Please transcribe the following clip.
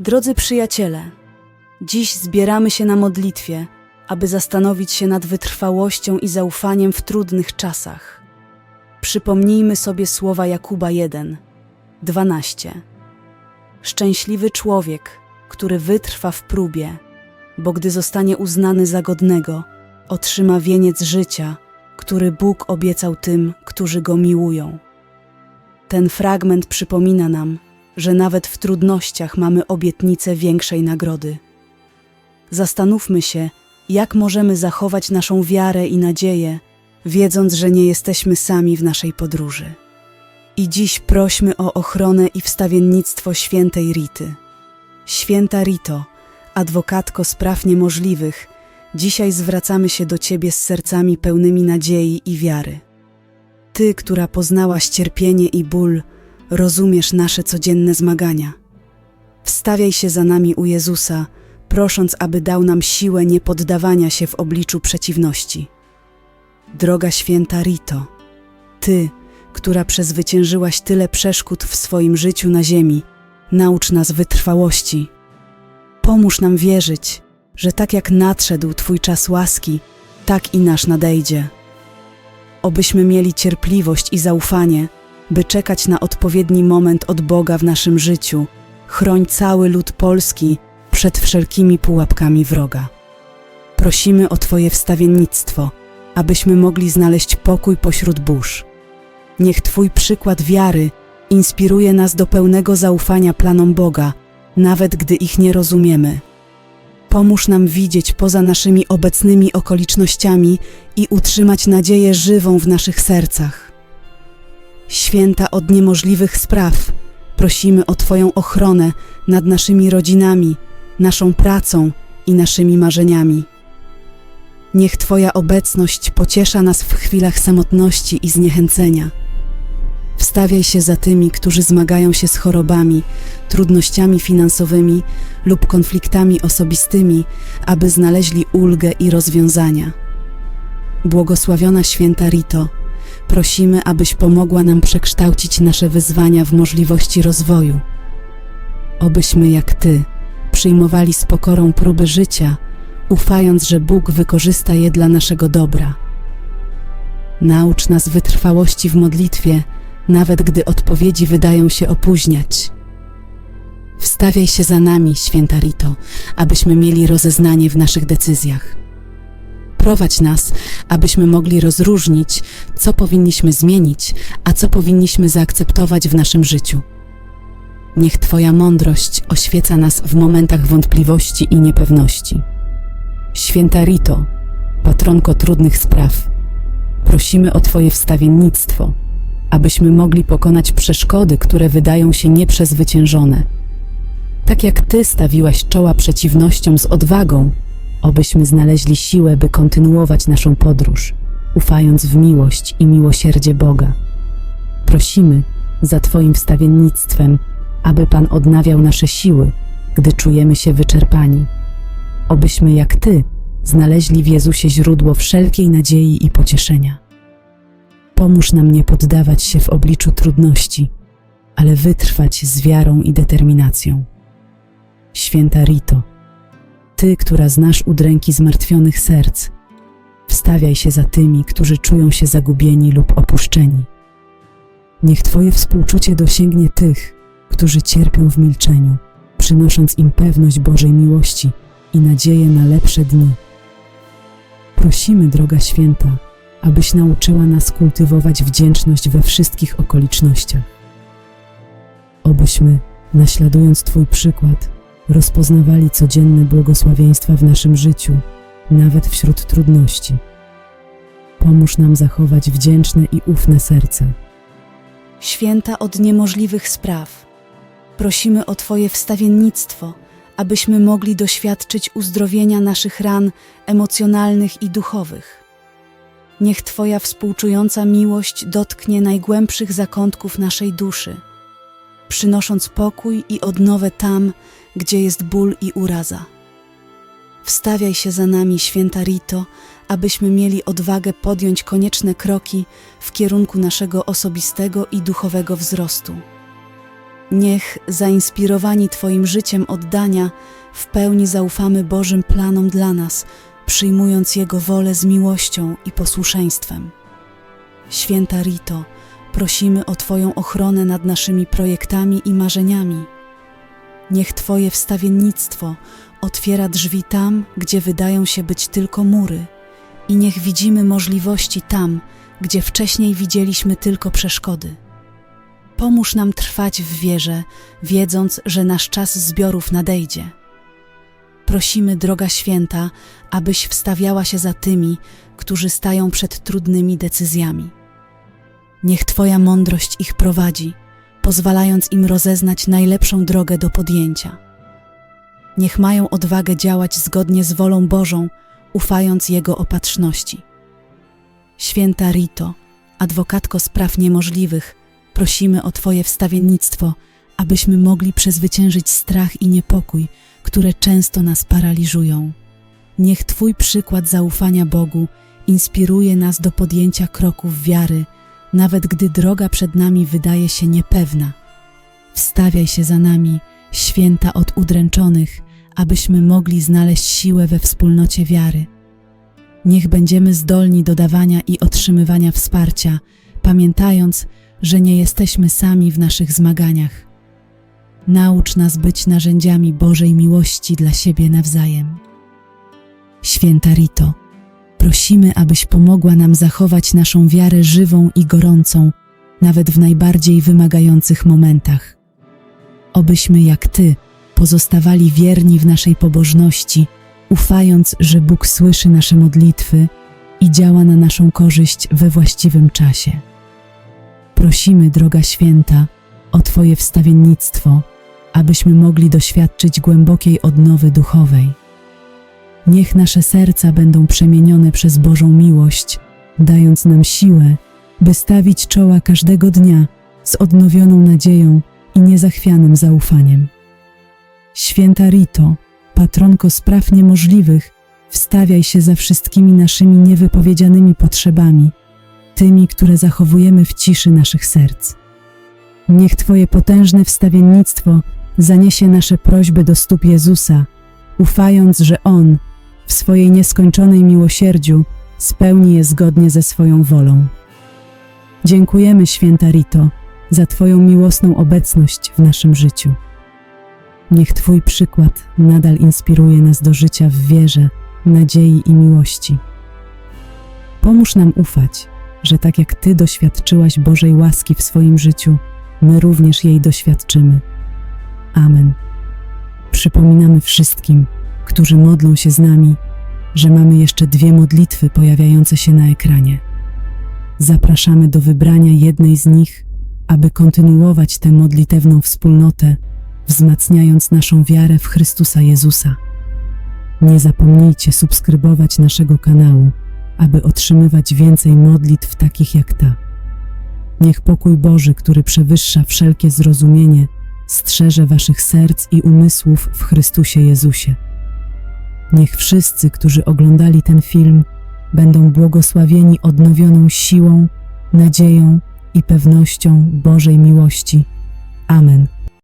Drodzy przyjaciele, dziś zbieramy się na modlitwie, aby zastanowić się nad wytrwałością i zaufaniem w trudnych czasach. Przypomnijmy sobie słowa Jakuba 1, 12. Szczęśliwy człowiek, który wytrwa w próbie, bo gdy zostanie uznany za godnego, otrzyma wieniec życia, który Bóg obiecał tym, którzy go miłują. Ten fragment przypomina nam, że nawet w trudnościach mamy obietnicę większej nagrody. Zastanówmy się, jak możemy zachować naszą wiarę i nadzieję, wiedząc, że nie jesteśmy sami w naszej podróży. I dziś prośmy o ochronę i wstawiennictwo świętej Rity. Święta Rito, adwokatko spraw niemożliwych, dzisiaj zwracamy się do Ciebie z sercami pełnymi nadziei i wiary. Ty, która poznałaś cierpienie i ból, rozumiesz nasze codzienne zmagania. Wstawiaj się za nami u Jezusa, prosząc, aby dał nam siłę niepoddawania się w obliczu przeciwności. Droga święta Rito, Ty, która przezwyciężyłaś tyle przeszkód w swoim życiu na ziemi, naucz nas wytrwałości. Pomóż nam wierzyć, że tak jak nadszedł Twój czas łaski, tak i nasz nadejdzie. Obyśmy mieli cierpliwość i zaufanie, by czekać na odpowiedni moment od Boga w naszym życiu. Chroń cały lud polski przed wszelkimi pułapkami wroga. Prosimy o Twoje wstawiennictwo, abyśmy mogli znaleźć pokój pośród burz. Niech Twój przykład wiary inspiruje nas do pełnego zaufania planom Boga, nawet gdy ich nie rozumiemy. Pomóż nam widzieć poza naszymi obecnymi okolicznościami i utrzymać nadzieję żywą w naszych sercach. Święta od niemożliwych spraw, prosimy o Twoją ochronę nad naszymi rodzinami, naszą pracą i naszymi marzeniami. Niech Twoja obecność pociesza nas w chwilach samotności i zniechęcenia. Wstawiaj się za tymi, którzy zmagają się z chorobami, trudnościami finansowymi lub konfliktami osobistymi, aby znaleźli ulgę i rozwiązania. Błogosławiona święta Rito, prosimy, abyś pomogła nam przekształcić nasze wyzwania w możliwości rozwoju. Obyśmy jak Ty przyjmowali z pokorą próby życia, ufając, że Bóg wykorzysta je dla naszego dobra. Naucz nas wytrwałości w modlitwie, nawet gdy odpowiedzi wydają się opóźniać. Wstawiaj się za nami, święta Rito, abyśmy mieli rozeznanie w naszych decyzjach. Prowadź nas, abyśmy mogli rozróżnić, co powinniśmy zmienić, a co powinniśmy zaakceptować w naszym życiu. Niech Twoja mądrość oświeca nas w momentach wątpliwości i niepewności. Święta Rito, patronko trudnych spraw, prosimy o Twoje wstawiennictwo, abyśmy mogli pokonać przeszkody, które wydają się nieprzezwyciężone. Tak jak Ty stawiłaś czoła przeciwnościom z odwagą, obyśmy znaleźli siłę, by kontynuować naszą podróż, ufając w miłość i miłosierdzie Boga. Prosimy za Twoim wstawiennictwem, aby Pan odnawiał nasze siły, gdy czujemy się wyczerpani. Obyśmy jak Ty znaleźli w Jezusie źródło wszelkiej nadziei i pocieszenia. Pomóż nam nie poddawać się w obliczu trudności, ale wytrwać z wiarą i determinacją. Święta Rito, Ty, która znasz udręki zmartwionych serc, wstawiaj się za tymi, którzy czują się zagubieni lub opuszczeni. Niech Twoje współczucie dosięgnie tych, którzy cierpią w milczeniu, przynosząc im pewność Bożej miłości i nadzieję na lepsze dni. Prosimy, droga święta, abyś nauczyła nas kultywować wdzięczność we wszystkich okolicznościach. Obyśmy, naśladując Twój przykład, rozpoznawali codzienne błogosławieństwa w naszym życiu, nawet wśród trudności. Pomóż nam zachować wdzięczne i ufne serce. Święta od niemożliwych spraw. Prosimy o Twoje wstawiennictwo, abyśmy mogli doświadczyć uzdrowienia naszych ran emocjonalnych i duchowych. Niech Twoja współczująca miłość dotknie najgłębszych zakątków naszej duszy, przynosząc pokój i odnowę tam, gdzie jest ból i uraza. Wstawiaj się za nami, święta Rito, abyśmy mieli odwagę podjąć konieczne kroki w kierunku naszego osobistego i duchowego wzrostu. Niech, zainspirowani Twoim życiem oddania, w pełni zaufamy Bożym planom dla nas, przyjmując Jego wolę z miłością i posłuszeństwem. Święta Rito, prosimy o Twoją ochronę nad naszymi projektami i marzeniami. Niech Twoje wstawiennictwo otwiera drzwi tam, gdzie wydają się być tylko mury, i niech widzimy możliwości tam, gdzie wcześniej widzieliśmy tylko przeszkody. Pomóż nam trwać w wierze, wiedząc, że nasz czas zbiorów nadejdzie. Prosimy, droga święta, abyś wstawiała się za tymi, którzy stają przed trudnymi decyzjami. Niech Twoja mądrość ich prowadzi, pozwalając im rozeznać najlepszą drogę do podjęcia. Niech mają odwagę działać zgodnie z wolą Bożą, ufając Jego opatrzności. Święta Rito, adwokatko spraw niemożliwych, prosimy o Twoje wstawiennictwo, abyśmy mogli przezwyciężyć strach i niepokój, które często nas paraliżują. Niech Twój przykład zaufania Bogu inspiruje nas do podjęcia kroków wiary, nawet gdy droga przed nami wydaje się niepewna. Wstawiaj się za nami, święta od udręczonych, abyśmy mogli znaleźć siłę we wspólnocie wiary. Niech będziemy zdolni do dawania i otrzymywania wsparcia, pamiętając, że nie jesteśmy sami w naszych zmaganiach. Naucz nas być narzędziami Bożej miłości dla siebie nawzajem. Święta Rito, prosimy, abyś pomogła nam zachować naszą wiarę żywą i gorącą, nawet w najbardziej wymagających momentach. Obyśmy jak Ty pozostawali wierni w naszej pobożności, ufając, że Bóg słyszy nasze modlitwy i działa na naszą korzyść we właściwym czasie. Prosimy, droga święta, o Twoje wstawiennictwo, abyśmy mogli doświadczyć głębokiej odnowy duchowej. Niech nasze serca będą przemienione przez Bożą miłość, dając nam siłę, by stawić czoła każdego dnia z odnowioną nadzieją i niezachwianym zaufaniem. Święta Rito, patronko spraw niemożliwych, wstawiaj się za wszystkimi naszymi niewypowiedzianymi potrzebami, tymi, które zachowujemy w ciszy naszych serc. Niech Twoje potężne wstawiennictwo zaniesie nasze prośby do stóp Jezusa, ufając, że On, w swojej nieskończonej miłosierdziu, spełni je zgodnie ze swoją wolą. Dziękujemy, święta Rito, za Twoją miłosną obecność w naszym życiu. Niech Twój przykład nadal inspiruje nas do życia w wierze, nadziei i miłości. Pomóż nam ufać, że tak jak Ty doświadczyłaś Bożej łaski w swoim życiu, my również jej doświadczymy. Amen. Przypominamy wszystkim, którzy modlą się z nami, że mamy jeszcze dwie modlitwy pojawiające się na ekranie. Zapraszamy do wybrania jednej z nich, aby kontynuować tę modlitewną wspólnotę, wzmacniając naszą wiarę w Chrystusa Jezusa. Nie zapomnijcie subskrybować naszego kanału, aby otrzymywać więcej modlitw takich jak ta. Niech pokój Boży, który przewyższa wszelkie zrozumienie, strzeże waszych serc i umysłów w Chrystusie Jezusie. Niech wszyscy, którzy oglądali ten film, będą błogosławieni odnowioną siłą, nadzieją i pewnością Bożej miłości. Amen.